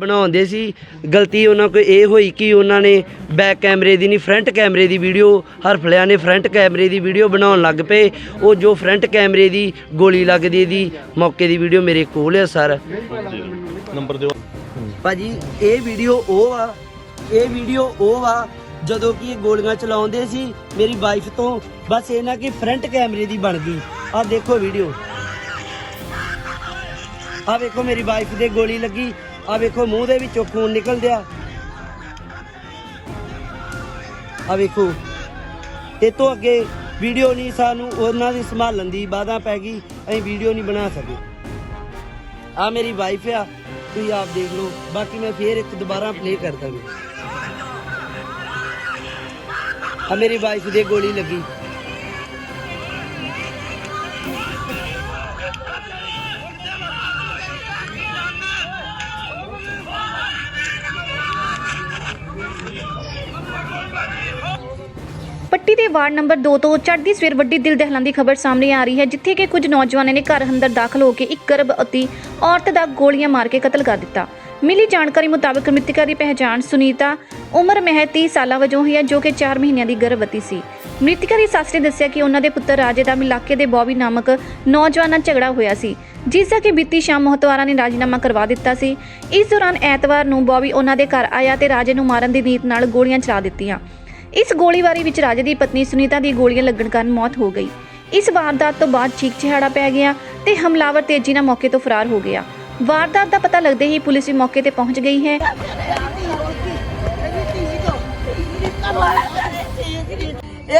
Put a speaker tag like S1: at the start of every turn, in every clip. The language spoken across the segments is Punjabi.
S1: ਬਣਾਉਂਦੇ ਸੀ। ਗਲਤੀ ਉਹਨਾਂ ਕੋਲ ਇਹ ਹੋਈ ਕਿ ਉਹਨਾਂ ਨੇ ਬੈਕ ਕੈਮਰੇ ਦੀ ਨਹੀਂ ਫਰੰਟ ਕੈਮਰੇ ਦੀ ਵੀਡੀਓ ਹਰਫਲਿਆਂ ਨੇ ਫਰੰਟ ਕੈਮਰੇ ਦੀ ਵੀਡੀਓ ਬਣਾਉਣ ਲੱਗ ਪਏ। ਉਹ ਜੋ ਫਰੰਟ ਕੈਮਰੇ ਦੀ ਗੋਲੀ ਲੱਗਦੀ ਦੀ ਮੌਕੇ ਦੀ ਵੀਡੀਓ ਮੇਰੇ ਕੋਲ ਹੈ ਸਰ।
S2: ਨੰਬਰ ਦਿਓ।
S1: ਭਾਜੀ ਇਹ ਵੀਡੀਓ ਉਹ ਆ ਇਹ ਵੀਡੀਓ ਉਹ ਆ ਜਦੋਂ ਕਿ ਇਹ ਗੋਲੀਆਂ ਚਲਾਉਂਦੇ ਸੀ ਮੇਰੀ ਵਾਈਫ ਤੋਂ ਬਸ ਇਹ ਨਾ ਕਿ ਫਰੰਟ ਕੈਮਰੇ ਦੀ ਬਣ ਗਈ। ਆ ਦੇਖੋ ਵੀਡੀਓ ਆ ਵੇਖੋ ਮੇਰੀ ਵਾਈਫ ਦੇ ਗੋਲੀ ਲੱਗੀ। ਆ ਵੇਖੋ ਮੂੰਹ ਦੇ ਵਿੱਚੋਂ ਖੂਨ ਨਿਕਲ ਦਿਆ ਆ ਵੇਖੋ। ਇਹ ਤੋਂ ਅੱਗੇ ਵੀਡੀਓ ਨਹੀਂ, ਸਾਨੂੰ ਉਹਨਾਂ ਦੀ ਸੰਭਾਲਣ ਦੀ ਬਾਧਾ ਪੈ ਗਈ। ਅਸੀਂ ਵੀਡੀਓ ਨਹੀਂ ਬਣਾ ਸਕੇ। ਆ ਮੇਰੀ ਵਾਈਫ ਆ, ਤੁਸੀਂ ਆਪ ਦੇਖ ਲਓ। ਬਾਕੀ ਮੈਂ ਫੇਰ ਇੱਕ ਦੁਬਾਰਾ ਪਲੇ ਕਰ ਦਾਂਗਾ ਆ ਮੇਰੀ ਵਾਈਫ ਦੇ ਗੋਲੀ ਲੱਗੀ।
S3: ਵਾਰਡ ਨੰਬਰ 2 ਤੋਂ ਚੜ੍ਹਦੀ ਸਵੇਰ ਵੱਡੀ ਦਿਲ ਦਹਿਲਾਂਦੀ ਖਬਰ ਸਾਹਮਣੇ ਆ ਰਹੀ ਹੈ, ਜਿੱਥੇ ਕਿ ਕੁਝ ਨੌਜਵਾਨਾਂ ਨੇ ਘਰ ਅੰਦਰ ਦਾਖਲ ਹੋ ਕੇ ਇੱਕ ਗਰਭਵਤੀ ਔਰਤ ਦਾ ਗੋਲੀਆਂ ਮਾਰ ਕੇ ਕਤਲ ਕਰ ਦਿੱਤਾ। ਮਿਲੀ ਜਾਣਕਾਰੀ ਮੁਤਾਬਕ ਮ੍ਰਿਤਕਾ ਦੀ ਪਹਿਚਾਣ ਸੁਨੀਤਾ ਉਮਰ ਮਹਿ 30 ਸਾਲਾਂ ਵਜੋਂ ਹੋਈ ਹੈ, ਜੋ ਕਿ 4 ਮਹੀਨਿਆਂ ਦੀ ਗਰਭਵਤੀ ਸੀ। ਮ੍ਰਿਤਕਾ ਦੀ ਸੱਸ ਨੇ ਦੱਸਿਆ ਕਿ ਉਹਨਾਂ ਦੇ ਪੁੱਤਰ ਰਾਜੇ ਦਾ ਇਲਾਕੇ ਦੇ ਬੌਬੀ ਨਾਮਕ ਨੌਜਵਾਨ ਨਾਲ ਝਗੜਾ ਹੋਇਆ ਸੀ, ਜਿਸ ਦਾ ਕਿ ਬੀਤੀ ਸ਼ਾਮ ਮਹਤਵਾਰਾ ਨੇ ਰਾਜੀਨਾਮਾ ਕਰਵਾ ਦਿੱਤਾ ਸੀ। ਇਸ ਦੌਰਾਨ ਐਤਵਾਰ ਨੂੰ ਬੌਬੀ ਉਹਨਾਂ ਦੇ ਘਰ ਆਇਆ ਤੇ ਰਾਜੇ ਨੂੰ ਮਾਰਨ ਦੀ ਨੀਤ ਨਾਲ ਗੋਲੀਆਂ ਚਲਾ ਦਿੱਤੀਆਂ। ਇਸ ਗੋਲੀਬਾਰੀ ਵਿੱਚ ਰਾਜੇ ਦੀ ਪਤਨੀ ਸੁਨੀਤਾ ਦੀ ਗੋਲੀਆਂ ਲੱਗਣ ਕਾਰਨ ਮੌਤ ਹੋ ਗਈ। ਇਸ ਵਾਰਦਾਤ ਤੋਂ ਬਾਅਦ ਚੀਕ ਚਿਹਾੜਾ ਪੈ ਗਿਆ ਤੇ ਹਮਲਾਵਰ ਤੇਜ਼ੀ ਨਾਲ ਮੌਕੇ ਤੋਂ ਫਰਾਰ ਹੋ ਗਿਆ। ਵਾਰਦਾਤ ਦਾ ਪਤਾ ਲੱਗਦੇ ਹੀ ਪੁਲਿਸ ਵੀ ਮੌਕੇ ਤੇ ਪਹੁੰਚ ਗਈ ਹੈ।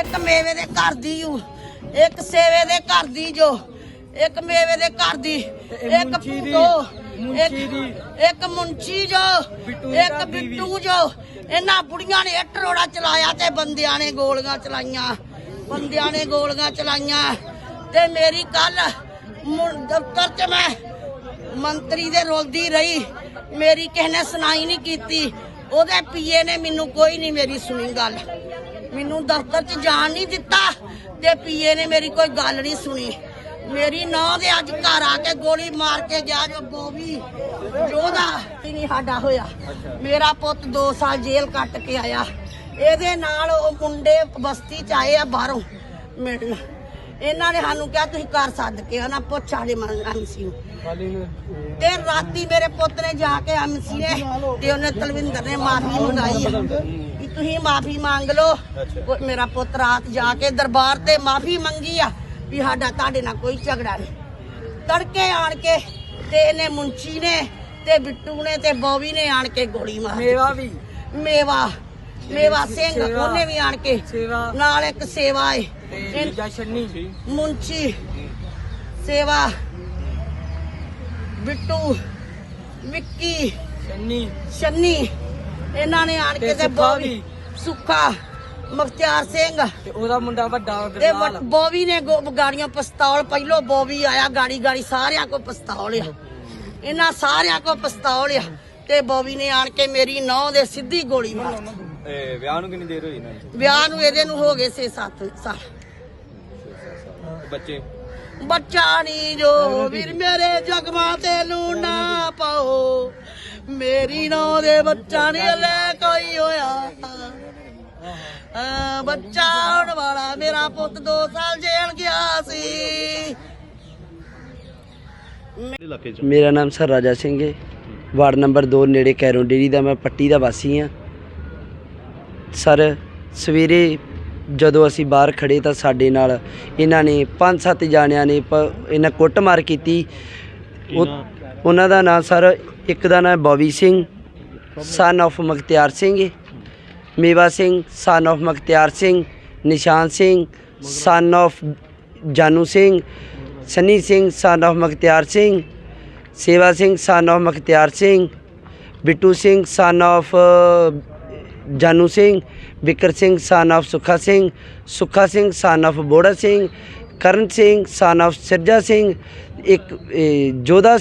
S4: ਇੱਕ ਮੇਵੇ ਦੇ ਘਰ ਦੀ ਓ ਇੱਕ ਸੇਵੇ ਦੇ ਘਰ ਦੀ ਜੋ ਇੱਕ ਮੇਵੇ ਦੇ ਘਰ ਦੀ ਇੱਕ ਪੂਤੋ ਇੱਕ ਇੱਕ ਮੁੰਚੀ ਜੋ ਇੱਕ ਬਿੱਟੂ ਜੋ। ਇਹਨਾਂ ਬੁੜੀਆਂ ਨੇ ਇੱਟ ਰੋੜਾ ਚਲਾਇਆ ਤੇ ਬੰਦਿਆਂ ਨੇ ਗੋਲੀਆਂ ਚਲਾਈਆਂ। ਬੰਦਿਆਂ ਨੇ ਗੋਲੀਆਂ ਚਲਾਈਆਂ। ਤੇ ਮੇਰੀ ਕੱਲ ਦਫ਼ਤਰ 'ਚ ਮੈਂ ਮੰਤਰੀ ਦੇ ਰੋਲਦੀ ਰਹੀ। ਮੇਰੀ ਕਿਸੇ ਨੇ ਸੁਣਾਈ ਨਹੀਂ ਕੀਤੀ। ਉਹਦੇ ਪੀਏ ਨੇ ਮੈਨੂੰ ਕੋਈ ਨਹੀਂ ਮੇਰੀ ਸੁਣੀ ਗੱਲ। ਮੈਨੂੰ ਦਫ਼ਤਰ 'ਚ ਜਾਣ ਨਹੀਂ ਦਿੱਤਾ ਤੇ ਪੀਏ ਨੇ ਮੇਰੀ ਕੋਈ ਗੱਲ ਨਹੀਂ ਸੁਣੀ। ਮੇਰੀ ਨੌਂ ਦੇ ਅੱਜ ਘਰ ਆ ਕੇ ਗੋਲੀ ਮਾਰ ਕੇ ਗਿਆ ਜੋ ਬੋਵੀ ਜੋਦਾ ਨਹੀਂ ਸਾਡਾ ਹੋਇਆ। ਮੇਰਾ ਪੁੱਤ 2 ਸਾਲ ਜੇਲ੍ਹ ਕੱਟ ਕੇ ਆਇਆ। ਇਹਦੇ ਨਾਲ ਉਹ ਮੁੰਡੇ ਬਸਤੀ ਚ ਆਏ ਆ ਬਾਹਰੋਂ। ਮਿਲਣ ਇਹਨਾਂ ਨੇ ਸਾਨੂੰ ਕਿਹਾ ਤੁਸੀਂ ਘਰ ਸੱਦ ਕੇ ਆਣਾ ਪੁੱਛ ਆਲੇ ਐਮਸੀ ਨੂੰ। ਤੇ ਰਾਤੀ ਮੇਰੇ ਪੁੱਤ ਨੇ ਜਾ ਕੇ ਐਮਸੀ ਨੇ ਤੇ ਉਹਨੇ ਤਲਵਿੰਦਰ ਨੇ ਮਾਫੀ ਮੰਗਾਈ ਆ ਕਿ ਤੁਸੀਂ ਮਾਫੀ ਮੰਗ ਲਓ। ਮੇਰਾ ਪੁੱਤ ਰਾਤ ਜਾ ਕੇ ਦਰਬਾਰ ਤੇ ਮਾਫੀ ਮੰਗੀ ਆ। ਵੀ ਸਾਡਾ ਤੁਹਾਡੇ ਨਾਲ ਕੋਈ ਝਗੜਾ ਨਹੀਂ। ਤੜਕੇ ਆਣ ਕੇ ਤੇ ਇਹਨੇ ਮੁੰਚੀ ਨੇ ਤੇ ਬਿੱਟੂ ਨੇ ਤੇ ਬੋਵੀ ਨੇ ਆਣ ਕੇ ਗੋਲੀ ਮਾਰੀ ਮੇਵਾ ਵੀ। ਮੇਵਾ ਮੇਵਾ ਸਿੰਘ ਉਹਨੇ ਵੀ ਆਣ ਕੇ ਨਾਲ ਇੱਕ ਸੇਵਾ ਏ। ਮੁੰਚੀ। ਸੇਵਾ। ਬਿੱਟੂ ਵਿੱਕੀ ਸ਼ੰਨੀ ਇਹਨਾਂ ਨੇ ਆਣ ਕੇ ਤੇ ਬੋਵੀ ਸੁੱਖਾ ਮੁਖਤਿਆਰ ਸਿੰਘ।
S5: ਤੇ ਉਹਦਾ ਮੁੰਡਾ ਵੱਡਾ
S4: ਤੇ ਬੋਵੀ ਨੇ ਗੋ- ਗਾੜੀਆਂ ਪਿਸਤੌਲ ਪਹਿਲੋ ਬੋਵੀ ਆਇਆ ਗਾੜੀ ਗਾੜੀ ਸਾਰਿਆਂ ਕੋ ਪਿਸਤੌਲ ਆ। ਇਹਨਾਂ ਸਾਰਿਆਂ ਕੋ ਪਿਸਤੌਲ ਆ। ਤੇ ਬੋਵੀ ਨੇ ਆਣ ਕੇ ਮੇਰੀ ਨੌ ਦੇ ਸਿੱਧੀ ਗੋਲੀ ਮਾਰਤੀ
S2: ਇਹ ਵਿਆਹ ਨੂੰ ਕਿੰਨੀ ਦੇਰ ਹੋਈ ਨਾ
S4: ਵਿਆਹ ਨੂੰ ਇਹਦੇ ਨੂੰ ਹੋ ਗਏ 6-7 ਸਾਲ।
S2: ਬੱਚੇ?
S4: ਬੱਚਾ ਨਹੀਂ ਜੋ ਵੀਰ ਮੇਰੇ ਜਗਮਾ ਤੇ ਲੂਣਾ ਪਾਓ। ਮੇਰੀ ਨੌ ਦੇ ਬੱਚਾ ਨਹੀਂ ਲੈ ਕੋਈ ਹੋਇਆ। ਬੱਚਾ ਆਉਣ ਵਾਲਾ ਮੇਰਾ ਪੁੱਤ 2 ਸਾਲ ਜੇਲ੍ਹ ਗਿਆ ਸੀ।
S2: ਕਿਹੜੇ ਇਲਾਕੇ ਚ?
S1: ਮੇਰਾ ਨਾਮ ਸਰ ਰਾਜਾ ਸਿੰਘ ਹੈ। ਵਾਰਡ ਨੰਬਰ 2 ਨੇੜੇ ਕੈਰੋਂ ਡੇਰੀ ਦਾ ਮੈਂ ਪੱਟੀ ਦਾ ਵਾਸੀ ਹਾਂ। ਸਰ ਸਵੇਰੇ ਜਦੋਂ ਅਸੀਂ ਬਾਹਰ ਖੜੇ ਤਾਂ ਸਾਡੇ ਨਾਲ ਇਹਨਾਂ ਨੇ ਪੰਜ ਸੱਤ ਜਾਣਿਆਂ ਨੇ ਪ- ਇਹਨਾਂ ਕੁੱਟਮਾਰ ਕੀਤੀ। ਉਹ- ਉਹਨਾਂ ਦਾ ਨਾਮ ਸਰ ਇੱਕ ਦਾ ਨਾਮ ਬੋਵੀ ਸਿੰਘ ਸਨ of ਮਖਤਿਆਰ ਸਿੰਘ ਹੈ। ਮੇਵਾ ਸਿੰਘ ਸਨ of Mukhtiar Singh Nishan Singh son of Jaanu Singh Sunny Singh son of Mukhtiar Singh ਸੇਵਾ ਸਿੰਘ ਸਨ of Mukhtiar Singh Bittu Singh son of Jaanu Singh wicker Singh son of Sukha Singh Sukha Singh son of ਬੋੜਾ ਸਿੰਘ ਕਰਨ ਸਿੰਘ ਸਨ of ਸਿਰਜਾ ਸਿੰਘ ਇੱਕ ਇਹ, ਜੋਧਾ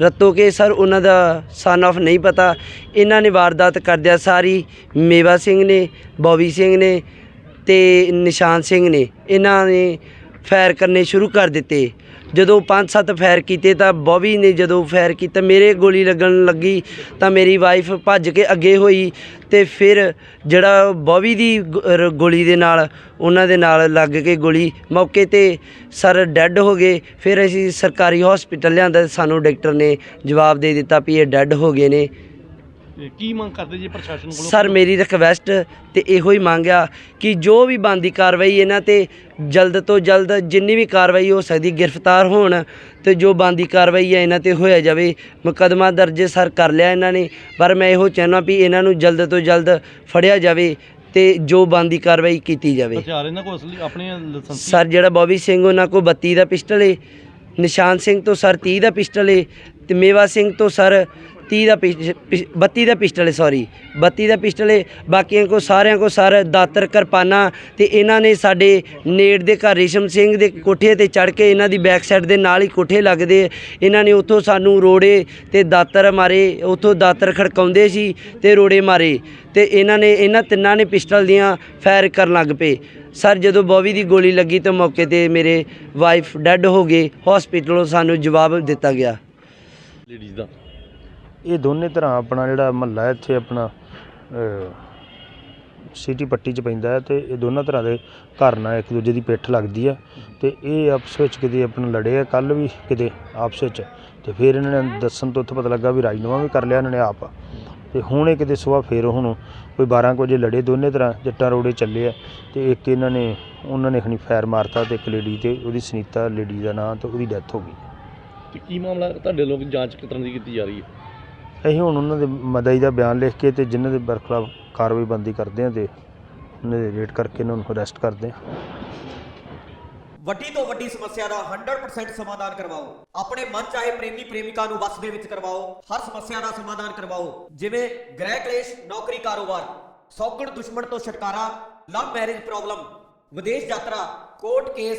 S1: ਸਿੰਘ ਰਤੋਕੇ ਸਰ ਉਹਨਾਂ ਦਾ ਸਨ of ਨਹੀਂ ਪਤਾ। ਇਹਨਾਂ ਨੇ ਵਾਰਦਾਤ ਕਰਦਿਆ ਸਾਰੀ। ਮੇਵਾ ਸਿੰਘ ਨੇ ਬੌਬੀ ਸਿੰਘ ਨੇ ਤੇ ਨਿਸ਼ਾਨ ਸਿੰਘ ਨੇ। ਇਹਨਾਂ ਨੇ ਫਾਇਰ ਕਰਨੇ ਸ਼ੁਰੂ ਕਰ ਦਿੱਤੇ। ਜਦੋਂ ਪੰਜ ਸੱਤ ਫਾਇਰ ਕੀਤੇ ਤਾਂ ਬੋਬੀ ਨੇ ਜਦੋਂ ਫਾਇਰ ਕੀਤਾ ਮੇਰੇ ਗੋਲੀ ਲੱਗਣ ਲੱਗੀ, ਤਾਂ ਮੇਰੀ ਵਾਈਫ ਭੱਜ ਕੇ ਅੱਗੇ ਹੋਈ ਤੇ ਫਿਰ ਜਿਹੜਾ ਬੋਬੀ ਦੀ ਗੋਲੀ ਦੇ ਨਾਲ, ਉਹਨਾਂ ਦੇ ਨਾਲ ਲੱਗ ਕੇ ਗੋਲੀ ਮੌਕੇ ਤੇ ਸਰ ਡੈੱਡ ਹੋ ਗਏ। ਫਿਰ ਅਸੀਂ ਸਰਕਾਰੀ ਹਸਪੀਟਲ ਲਿਆਂਦਾ, ਸਾਨੂੰ ਡਾਕਟਰ ਨੇ ਜਵਾਬ ਦੇ ਦਿੱਤਾ ਵੀ ਇਹ ਡੈੱਡ ਹੋ ਗਏ ਨੇ।
S2: ਤੇ ਕੀ ਮੰਗ ਕਰਦੇ ਜੀ ਪ੍ਰਸ਼ਾਸਨ ਕੋਲੋਂ?
S1: ਸਰ ਮੇਰੀ ਰਿਕਵੈਸਟ ਤੇ ਇਹੋ ਹੀ ਮੰਗ ਆ ਕਿ ਜੋ ਵੀ ਬੰਦੀ ਕਾਰਵਾਈ ਇਹਨਾਂ ਤੇ ਜਲਦ ਤੋਂ ਜਲਦ ਜਿੰਨੀ ਵੀ ਕਾਰਵਾਈ ਹੋ ਸਕਦੀ ਗ੍ਰਿਫਤਾਰ ਹੋਣ ਤੇ ਜੋ ਬੰਦੀ ਕਾਰਵਾਈ ਹੈ ਇਹਨਾਂ ਤੇ ਹੋਇਆ ਜਾਵੇ। ਮੁਕੱਦਮਾ ਦਰਜ ਸਰ ਕਰ ਲਿਆ ਇਹਨਾਂ ਨੇ ਪਰ ਮੈਂ ਇਹੋ ਚਾਹੁੰਦਾ ਵੀ ਇਹਨਾਂ ਨੂੰ ਜਲਦ ਤੋਂ ਜਲਦ ਫੜਿਆ ਜਾਵੇ ਤੇ ਜੋ ਬੰਦੀ ਕਾਰਵਾਈ ਕੀਤੀ ਜਾਵੇ।
S2: ਹਥਿਆਰ ਇਹਨਾਂ ਕੋਲ ਅਸਲੀ ਆਪਣੇ ਲਾਇਸੈਂਸੀ?
S1: ਸਰ ਜਿਹੜਾ ਬੋਬੀ ਸਿੰਘ ਉਹਨਾਂ ਕੋ 32 ਦਾ ਪਿਸਟਲ ਏ ਨਿਸ਼ਾਨ ਸਿੰਘ ਤੋਂ ਸਰ 30 ਦਾ ਪਿਸਟਲ ਏ ਤੇ ਮੇਵਾ ਸਿੰਘ ਤੋਂ ਸਰ 30 ਦਾ ਪਿਸ- ਪਿਸ- 32 ਦਾ ਪਿਸਟਲ ਏ ਸੌਰੀ 32 ਦਾ ਪਿਸਟਲ ਏ ਬਾਕੀਆਂ ਕੋ ਸਾਰਿਆਂ ਕੋ ਸਰ ਦਾਤਰ ਕਿਰਪਾਨਾਂ ਤੇ ਇਹਨਾਂ ਨੇ ਸਾਡੇ ਨੇੜ ਦੇ ਘਰ ਰੇਸ਼ਮ ਸਿੰਘ ਦੇ ਕੋਠੇ ਤੇ ਚੜ ਕੇ ਇਹਨਾਂ ਦੀ ਬੈਕ ਸਾਈਡ ਦੇ ਨਾਲ ਹੀ ਕੋਠੇ ਲੱਗਦੇ ਇਹਨਾਂ ਨੇ ਉੱਥੋਂ ਸਾਨੂੰ ਰੋੜੇ ਤੇ ਦਾਤਰ ਮਾਰੇ, ਉੱਥੋਂ ਦਾਤਰ ਖੜਕਾਉਂਦੇ ਸੀ ਤੇ ਰੋੜੇ ਮਾਰੇ ਤੇ ਇਹਨਾਂ ਨੇ, ਇਹਨਾਂ ਤਿੰਨਾਂ ਨੇ ਪਿਸਟਲ ਦੀਆਂ ਫਾਇਰ ਕਰਨ ਲੱਗ ਪਏ। ਸਰ, ਜਦੋਂ ਬੋਬੀ ਦੀ ਗੋਲੀ ਲੱਗੀ ਤਾਂ ਮੌਕੇ ਤੇ ਮੇਰੇ ਵਾਈਫ ਡੈੱਡ ਹੋ ਗਏ। ਹਸਪੀਟਲੋਂ ਸਾਨੂੰ ਜਵਾਬ ਦਿੱਤਾ ਗਿਆ।
S2: ਲੇਡੀਜ਼ ਦਾ।
S5: ਇਹ ਦੋਨੇ ਤਰ੍ਹਾਂ ਆਪਣਾ ਜਿਹੜਾ ਮਹੱਲਾ ਇੱਥੇ ਆਪਣਾ ਸਿਟੀ ਪੱਟੀ ਚ ਪੈਂਦਾ ਹੈ ਅਤੇ ਇਹ ਦੋਨਾਂ ਤਰ੍ਹਾਂ ਦੇ ਘਰ ਨਾਲ ਇੱਕ ਦੂਜੇ ਦੀ ਪਿੱਠ ਲੱਗਦੀ ਹੈ ਅਤੇ ਇਹ ਆਪਸ ਵਿੱਚ ਕਿਤੇ ਆਪਣਾ ਲੜੇ ਆ ਕੱਲ੍ਹ ਵੀ ਕਿਤੇ ਆਪਸ ਵਿੱਚ ਅਤੇ ਫਿਰ ਇਹਨਾਂ ਨੇ ਦੱਸਣ ਤੋਂ ਉੱਥੇ ਪਤਾ ਲੱਗਾ ਵੀ ਰਾਜਨਾਮਾ ਵੀ ਕਰ ਲਿਆ ਇਹਨਾਂ ਨੇ ਆਪ। ਅਤੇ ਹੁਣ ਇਹ ਕਿਤੇ ਸੁਬਾਹ ਫੇਰ ਹੁਣ ਕੋਈ 12 ਕੁ ਵਜੇ ਲੜੇ, ਦੋਨੇ ਤਰ੍ਹਾਂ ਜੱਟਾਂ ਰੋੜੇ ਚੱਲੇ ਆ ਅਤੇ ਇੱਕ ਇਹਨਾਂ ਨੇ, ਉਹਨਾਂ ਨੇ ਖਣੀ ਫਾਇਰ ਮਾਰਤਾ ਅਤੇ ਇੱਕ ਲੇਡੀ ਤੇ ਉਹਦੀ ਸੁਨੀਤਾ ਲੇਡੀ ਦਾ ਨਾਂ ਅਤੇ ਉਹਦੀ ਡੈਥ ਹੋ ਗਈ।
S2: ਤੇ ਕੀ ਮਾਮਲਾ, ਤੁਹਾਡੇ ਲੋਕ ਜਾਂਚ ਕਿਸ ਤਰ੍ਹਾਂ ਦੀ ਕੀਤੀ ਜਾ ਰਹੀ ਹੈ?
S5: ਅਸੀਂ ਹੁਣ ਉਹਨਾਂ ਦੇ ਮਦਈ ਦਾ ਬਿਆਨ ਲਿਖ ਕੇ ਤੇ ਜਿਨ੍ਹਾਂ ਦੇ ਬਰਖਲਾਫ ਕਾਰਵਾਈ ਬੰਦੀ ਕਰਦੇ ਹਾਂ ਤੇ ਉਹਨਾਂ ਦੇ ਰੇਟ ਕਰਕੇ ਇਹਨਾਂ ਨੂੰ ਅਰੈਸਟ ਕਰਦੇ ਆ
S6: ਵੱਡੀ ਤੋਂ ਵੱਡੀ ਸਮੱਸਿਆ ਦਾ 100% ਸਮਾਧਾਨ ਕਰਵਾਓ। ਆਪਣੇ ਮਨ ਚਾਹੇ ਪ੍ਰੇਮੀ ਪ੍ਰੇਮਿਕਾ ਨੂੰ ਵਸ ਦੇ ਵਿੱਚ ਕਰਵਾਓ। ਹਰ ਸਮੱਸਿਆ ਦਾ ਸਮਾਧਾਨ ਕਰਵਾਓ। ਜਿਵੇਂ ਗ੍ਰਹਿ ਕਲੇਸ਼, ਨੌਕਰੀ ਕਾਰੋਬਾਰ, ਸੌਗਣ ਦੁਸ਼ਮਣ ਤੋਂ ਛੁਟਕਾਰਾ ਲਵ ਮੈਰਿਜ ਪ੍ਰੋਬਲਮ ਵਿਦੇਸ਼ ਯਾਤਰਾ ਕੋਰਟ ਕੇਸ